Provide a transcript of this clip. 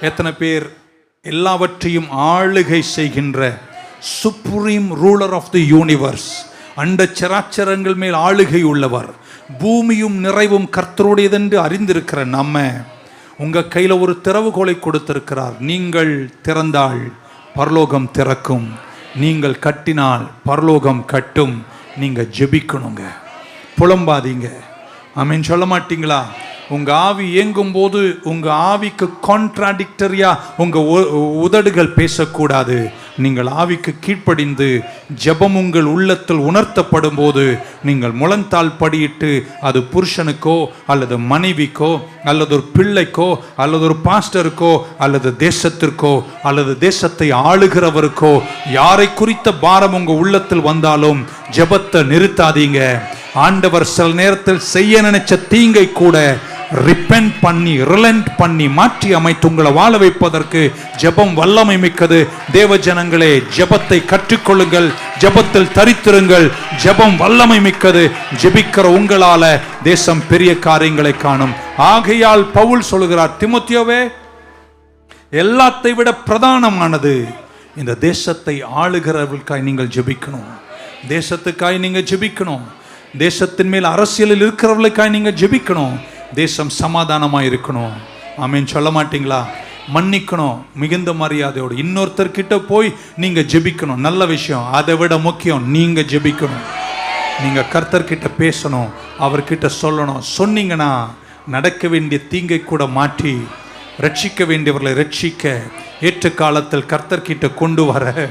எத்தனை பேர் எல்லாவற்றையும் ஆளுகை செய்கின்ற supreme ruler of the universe அண்ட சராச்சரங்கள் மேல் ஆளுகை உள்ளவர். பூமியும் நிறைவும் கர்த்தருடையதென்று அறிந்திருக்கிற நம்ம உங்கள் கையில் ஒரு திறவுகோலை கொடுத்திருக்கிறார். நீங்கள் திறந்தால் பரலோகம் திறக்கும். நீங்கள் கட்டினால் பரலோகம் கட்டும். நீங்கள் ஜெபிக்கணுங்க. புலம்பாதீங்க. ஆமென். சொல்ல மாட்டீங்களா? உங்க ஆவி இயங்கும் போது உங்க ஆவிக்கு கான்ட்ராடிக்டரியா உங்க உதடுகள் பேசக்கூடாது. நீங்கள் ஆவிக்கு கீழ்ப்படிந்து ஜெபம் உங்கள் உள்ளத்தில் உணர்த்தப்படும் போது நீங்கள் முழந்தால் படியிட்டு அது புருஷனுக்கோ அல்லது மனைவிக்கோ அல்லது ஒரு பிள்ளைக்கோ அல்லது ஒரு பாஸ்டருக்கோ அல்லது தேசத்திற்கோ அல்லது தேசத்தை ஆளுகிறவருக்கோ யாரை குறித்த பாரம் உங்கள் உள்ளத்தில் வந்தாலும் ஜெபத்தை நிறுத்தாதீங்க. ஆண்டவர் சில நேரத்தில் செய்ய நினைச்ச தீங்கை கூட ரிப்பெண்ட் பண்ணி ரிலண்ட் பண்ணி மாற்றி அமைத்து உங்களை வாழ வைப்பதற்கு ஜெபம் வல்லமை மிக்கது. தேவ ஜனங்களே ஜெபத்தை கற்றுக்கொள்ளுங்கள் ஜெபத்தில் தரித்திருங்கள் ஜெபம் வல்லமை மிக்கது. ஜெபிக்கிற உங்களால தேசம் பெரிய காரியங்களை காணும். ஆகையால் பவுல் சொல்கிறார் திமுத்தியோவே எல்லாத்தை விட பிரதானமானது இந்த தேசத்தை ஆளுகிறவர்களுக்காய் நீங்கள் ஜெபிக்கணும். தேசத்துக்காய் நீங்க ஜெபிக்கணும். தேசத்தின் மேல் அரசியலில் இருக்கிறவர்களுக்காய் நீங்க ஜெபிக்கணும். தேசம் சமாதானமாக இருக்கணும். ஆமீன். சொல்ல மாட்டீங்களா? மன்னிக்கணும். மிகுந்த மரியாதையோடு. இன்னொருத்தர்கிட்ட போய் நீங்கள் ஜெபிக்கணும். நல்ல விஷயம். அதை விட முக்கியம் நீங்கள் ஜெபிக்கணும். நீங்கள் கர்த்தர்கிட்ட பேசணும். அவர்கிட்ட சொல்லணும். சொன்னீங்கன்னா நடக்க வேண்டிய தீங்கை கூட மாற்றி ரட்சிக்க வேண்டியவர்களை ரட்சிக்க ஏற்ற காலத்தில் கர்த்தர்கிட்ட கொண்டு வர.